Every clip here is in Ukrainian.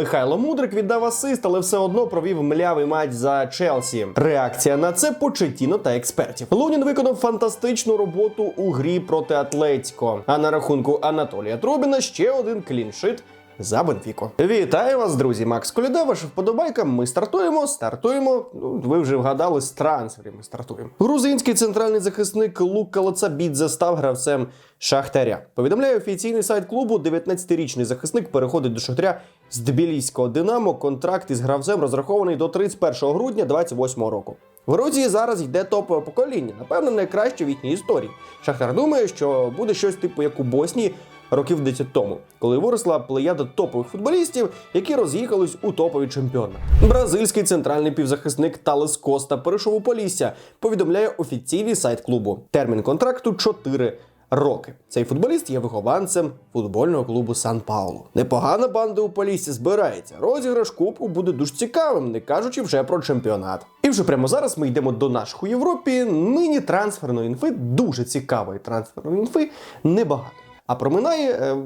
Михайло Мудрик віддав асист, але все одно провів млявий матч за Челсі. Реакція на це Почетіно та експертів. Лунін виконав фантастичну роботу у грі проти Атлетіко. А на рахунку Анатолія Трубіна ще один кліншит за Бенфіко. Вітаю вас, друзі! Макс Коляда, ваша вподобайка. Ми стартуємо. Стартуємо. Ну, ви вже вгадали з трансферів. Ми стартуємо. Грузинський центральний захисник Лука Лацабідзе став гравцем Шахтаря. Повідомляє офіційний сайт клубу. 19-річний захисник переходить до Шахтаря з Тбіліського Динамо. Контракт із гравцем розрахований до 31 грудня 28 року. В Грузії зараз йде топове покоління, напевно, найкраще в їхній історії. Шахтар думає, що буде щось типу як у Боснії років 10 тому, коли виросла плеяда топових футболістів, які роз'їхались у топові чемпіони. Бразильський центральний півзахисник Талес Коста перейшов у Полісся, повідомляє офіційний сайт клубу. Термін контракту 4 роки. Цей футболіст є вихованцем футбольного клубу Сан Паулу. Непогана банда у Поліссі збирається. Розіграш кубку буде дуже цікавим, не кажучи вже про чемпіонат. І вже прямо зараз ми йдемо до наших у Європі. Нині трансферної інфи дуже цікавої трансферної інфи небагато. А про минає,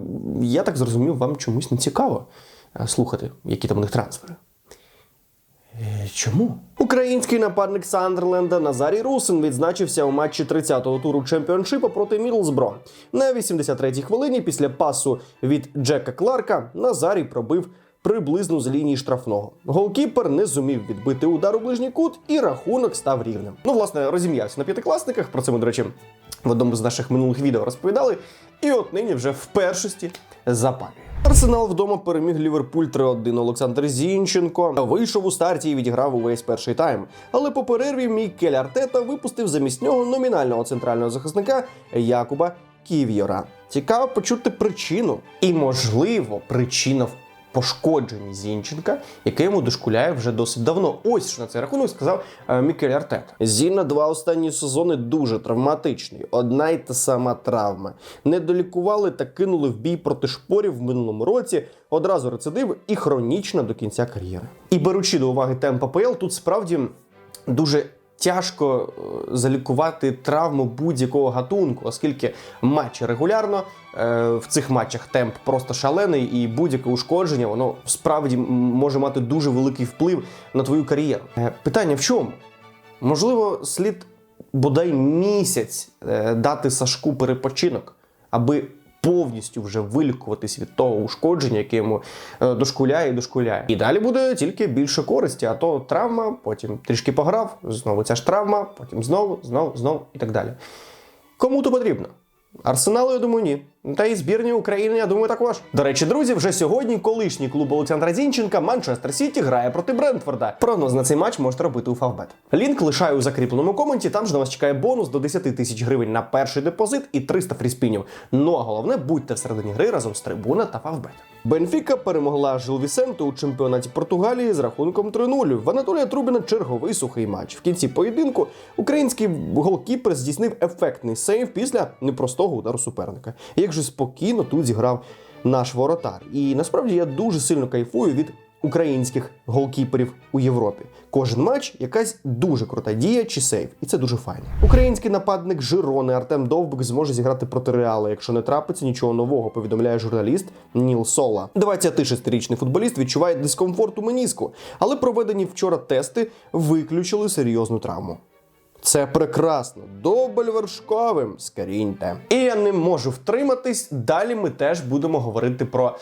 я так зрозумів, вам чомусь не цікаво е, слухати, які там у них трансфери. Е, Чому? Український нападник Сандерленда Назарій Русин відзначився у матчі 30-го туру чемпіоншипа проти Мідлсбро. На 83-й хвилині після пасу від Джека Кларка Назарій пробив приблизно з лінії штрафного. Голкіпер не зумів відбити удар у ближній кут, і рахунок став рівним. Ну, власне, розім'явся на п'ятикласниках. Про це ми, до речі, в одному з наших минулих відео розповідали. І от нині вже в першості запалює. Арсенал вдома переміг Ліверпуль 3-1. Олександр Зінченко вийшов у старті і відіграв увесь перший тайм. Але по перерві Мікель Артета випустив замість нього номінального центрального захисника Якуба Ків'єра. Цікаво почути причину. І, можливо, причина в пошкодженні Зінченка, яке йому дошкуляє вже досить давно. Ось що на цей рахунок сказав е, Мікель Артета. Зіна два останні сезони дуже травматичний. Одна й та сама травма. Не долікували та кинули в бій проти шпорів в минулому році. Одразу рецидив і хронічно до кінця кар'єри. І беручи до уваги темп АПЛ, тут справді дуже тяжко е, залікувати травму будь-якого гатунку, оскільки матчі регулярно. е, В цих матчах темп просто шалений, і будь-яке ушкодження воно справді може мати дуже великий вплив на твою кар'єру. Е, Питання в чому? Можливо, слід бодай місяць дати Сашку перепочинок, аби повністю вже вилікуватись від того ушкодження, яке йому е, дошкуляє і дошкуляє. І далі буде тільки більше користі, а то травма, потім трішки пограв, знову ця ж травма, потім знову, знову, знову і так далі. Кому то потрібно? Арсеналу, я думаю, ні. Та і збірні України, я думаю, також. До речі, друзі, вже сьогодні колишній клуб Олександра Зінченка Манчестер Сіті грає проти Брентфорда. Прогноз на цей матч можете робити у Фавбет. Лінк лишаю у закріпленому коменті. Там ж на вас чекає бонус до 10 тисяч гривень на перший депозит і 300 фріспінів. Ну а головне, будьте всередині гри разом з трибуна та Фавбет. Бенфіка перемогла Жилвісенту у чемпіонаті Португалії з рахунком 3-0. В Анатолія Трубіна черговий сухий матч. В кінці поєдинку український голкіпер здійснив ефектний сейв після непростого удару суперника. Як же спокійно тут зіграв наш воротар. І насправді я дуже сильно кайфую від українських голкіперів у Європі. Кожен матч якась дуже крута дія чи сейв, і це дуже файно. Український нападник Жирони Артем Довбик зможе зіграти проти Реала, якщо не трапиться нічого нового, повідомляє журналіст Ніл Сола. 26-річний футболіст відчуває дискомфорт у меніску, але проведені вчора тести виключили серйозну травму. Це прекрасно. Дубль вершковим. Скаріньте. І я не можу втриматись. Далі ми теж будемо говорити про.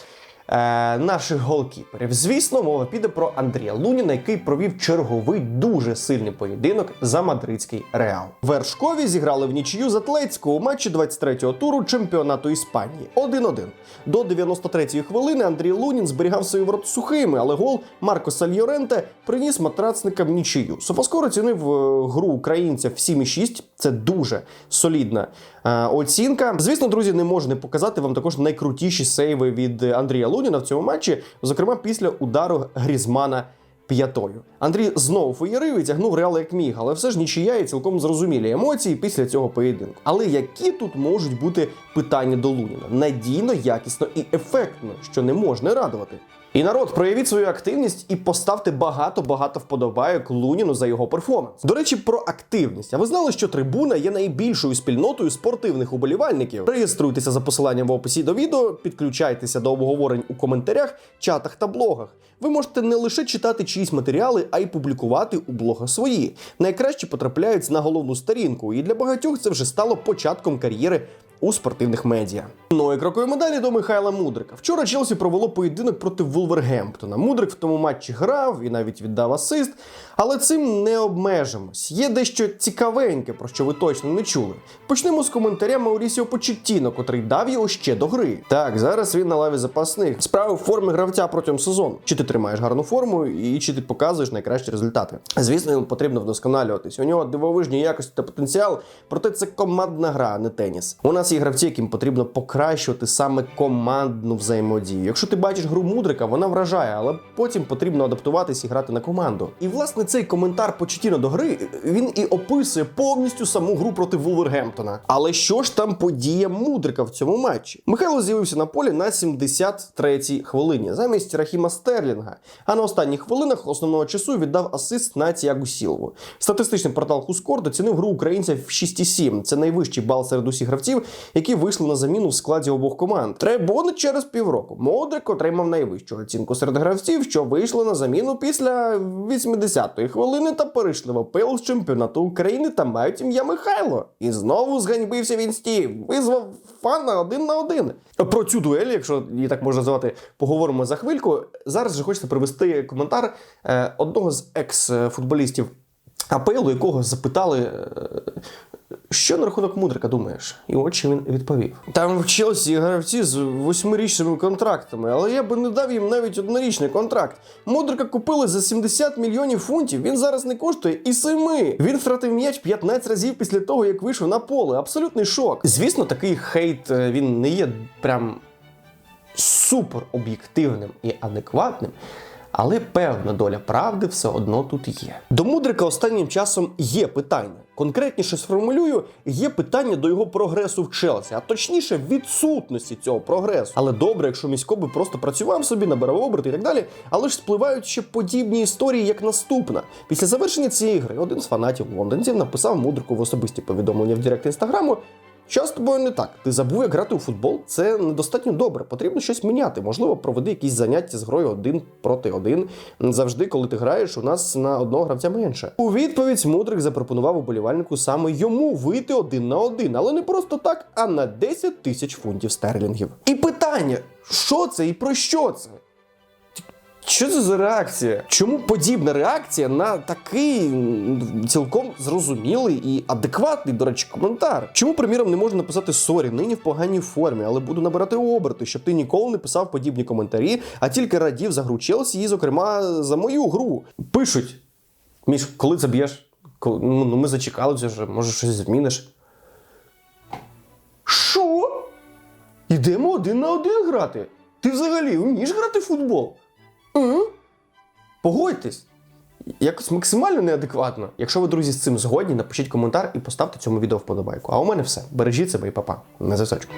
Е, наших голкіперів. Звісно, мова піде про Андрія Луніна, який провів черговий дуже сильний поєдинок за мадридський реал. Вершкові зіграли в нічию з Атлетсько у матчі 23-го туру чемпіонату Іспанії. 1-1. До 93-ї хвилини Андрій Лунін зберігав свої ворота сухими, але гол Марко Сальйоренте приніс матрацникам нічию. Софаскор оцінив е, гру українця в 7,6. Це дуже солідна е, оцінка. Звісно, друзі, не можу не показати вам також найкрутіші сейви від Андрія Луніна в цьому матчі, зокрема після удару Грізмана. П'ятою Андрій знову феєрив і тягнув реал як міг, але все ж нічия і цілком зрозумілі емоції після цього поєдинку. Але які тут можуть бути питання до Луніна? Надійно, якісно і ефектно, що не можна радувати. І народ, проявіть свою активність і поставте багато-багато вподобайок Луніну за його перформанс. До речі, про активність. А ви знали, що трибуна є найбільшою спільнотою спортивних уболівальників? Реєструйтеся за посиланням в описі до відео, підключайтеся до обговорень у коментарях, чатах та блогах. Ви можете не лише читати чиїсь матеріали, а й публікувати у блогах свої. Найкраще потрапляють на головну сторінку, і для багатьох це вже стало початком кар'єри у спортивних медіа. Ну і крокуємо далі до Михайла Мудрика. Вчора Челсі провело поєдинок проти Вулвергемптона. Мудрик в тому матчі грав і навіть віддав асист. Але цим не обмежимось. Є дещо цікавеньке, про що ви точно не чули. Почнемо з коментаря Маурісіо Почеттіно, котрий дав його ще до гри. Так, зараз він на лаві запасних. Справа в формі гравця протягом сезону. Чи ти тримаєш гарну форму і чи ти показуєш найкращі результати? Звісно, йому потрібно вдосконалюватись. У нього дивовижні якості та потенціал, проте це командна гра, а не теніс. У нас є гравці, яким потрібно покращувати саме командну взаємодію. Якщо ти бачиш гру мудрика, вона вражає, але потім потрібно адаптуватись і грати на команду. І власне цей коментар Почетіно до гри він і описує повністю саму гру проти Вулвергемптона. Але що ж там подія мудрика в цьому матчі? Михайло з'явився на полі на 73-й хвилині замість Рахіма Стерлінга. А на останніх хвилинах основного часу віддав асист на Тіагу Сілву. Статистичний портал Хускор доцінив гру українця в 6,7. Це найвищий бал серед усіх гравців, які вийшли на заміну в складі обох команд. Требони через півроку. Модрик отримав найвищу оцінку серед гравців, що вийшли на заміну після 80-ї хвилини та перейшли в АПЛ з чемпіонату України та мають ім'я Михайло. І знову зганьбився він стів. Визвав фана один на один. Про цю дуель, якщо її так можна називати, поговоримо за хвильку. Зараз же хочеться привести коментар е, одного з екс-футболістів АПЛ, якого запитали. е, що на рахунок Мудрика думаєш? І от він відповів. Там в Челсі гравці з восьмирічними контрактами, але я би не дав їм навіть однорічний контракт. Мудрика купили за 70 мільйонів фунтів. Він зараз не коштує і семи. Він втратив м'яч 15 разів після того, як вийшов на поле. Абсолютний шок. Звісно, такий хейт е, він не є прям супер об'єктивним і адекватним. Але певна доля правди все одно тут є. До Мудрика останнім часом є питання. Конкретніше сформулюю, є питання до його прогресу в Челсі, а точніше відсутності цього прогресу. Але добре, якщо місько би просто працював собі, набирав оберти і так далі. Але ж спливають ще подібні історії, як наступна. Після завершення цієї гри один з фанатів лондонців написав Мудрику в особисті повідомлення в Директ інстаграму. Що з тобою не так? Ти забув, як грати у футбол? Це недостатньо добре. Потрібно щось міняти. Можливо, проведи якісь заняття з грою один проти один. Завжди, коли ти граєш, у нас на одного гравця менше. У відповідь Мудрик запропонував уболівальнику саме йому вийти один на один, але не просто так, а на 10 тисяч фунтів стерлінгів. І питання: що це і про що це? Що це за реакція? Чому подібна реакція на такий цілком зрозумілий і адекватний, до речі, коментар? Чому, приміром, не можна написати сорі, нині в поганій формі, але буду набирати оберти, щоб ти ніколи не писав подібні коментарі, а тільки радів за гру Челсі і, зокрема, за мою гру. Пишуть: Міш, коли заб'єш? Коли... Ну, ну, ми зачекалися вже, може щось зміниш. Що? Ідемо один на один грати? Ти взагалі вмієш грати в футбол? М? Погодьтесь. Якось максимально неадекватно. Якщо ви, друзі, з цим згодні, напишіть коментар і поставте цьому відео вподобайку. А у мене все. Бережіть себе і папа. На зв'язочку.